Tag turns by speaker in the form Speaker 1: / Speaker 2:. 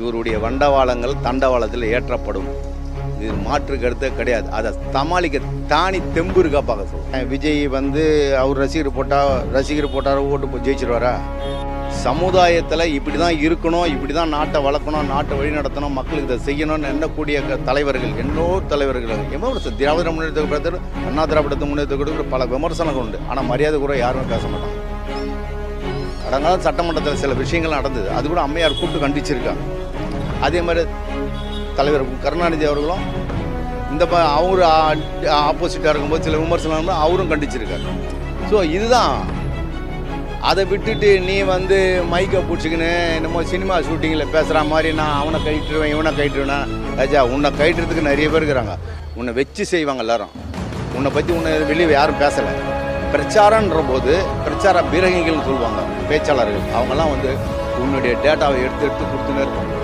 Speaker 1: இவருடைய வண்டவாளங்கள் தண்டவாளத்தில் ஏற்றப்படும். இது மாற்று கருத்தே கிடையாது. அதை சமாளிக்க தானி தெம்பு இருக்கா பார்க்க சொல்லுவேன் விஜய் வந்து அவர் ரசிகர் போட்டால் ரசிகர் போட்டார் ஓட்டு போய் ஜெயிச்சிருவாரா? சமுதாயத்தில் இப்படி தான் இருக்கணும் இப்படி தான் நாட்டை வளர்க்கணும் நாட்டை வழி நடத்தணும் மக்களுக்கு இதை செய்யணும்னு எண்ணக்கூடிய தலைவர்கள் என்னோ தலைவர்கள். விமர்சனம் திராவிட முன்னேற்ற அண்ணா திராவிடத்தை முன்னேற்ற பல விமர்சனங்கள் உண்டு. ஆனால் மரியாதை கூட யாருமே பேச மாட்டாங்க. கடங்கால சட்டமன்றத்தில் சில விஷயங்கள் நடந்தது. அது கூட அம்மையார் கூப்பிட்டு கண்டிச்சிருக்காங்க. அதே மாதிரி தலைவர் கருணாநிதி அவர்களும் இந்த ப- அவர் ஆப்போசிட்டாக இருக்கும்போது சில விமர்சனம் அவரும் கண்டிச்சிருக்காரு. ஸோ இதுதான். அதை விட்டுட்டு நீ வந்து மைக்கை பிடிச்சிக்கின்னு என்னமோ சினிமா ஷூட்டிங்கில் பேசுகிற மாதிரி நான் அவனை கைட்டுருவேன் இவனை கைட்டுருவேன் ராஜா உன்னை கைட்டுறதுக்கு நிறைய பேர் இருக்கிறாங்க. உன்னை வச்சு செய்வாங்க எல்லாரும். உன்னை பற்றி உன்னை வெளியே யாரும் பேசலை. பிரச்சாரன்ற போது பிரச்சார பீரங்கிகள் சொல்லுவாங்க பேச்சாளர்கள். அவங்கெல்லாம் வந்து உன்னுடைய டேட்டாவை எடுத்து எடுத்து கொடுத்துன்னே இருப்பாங்க.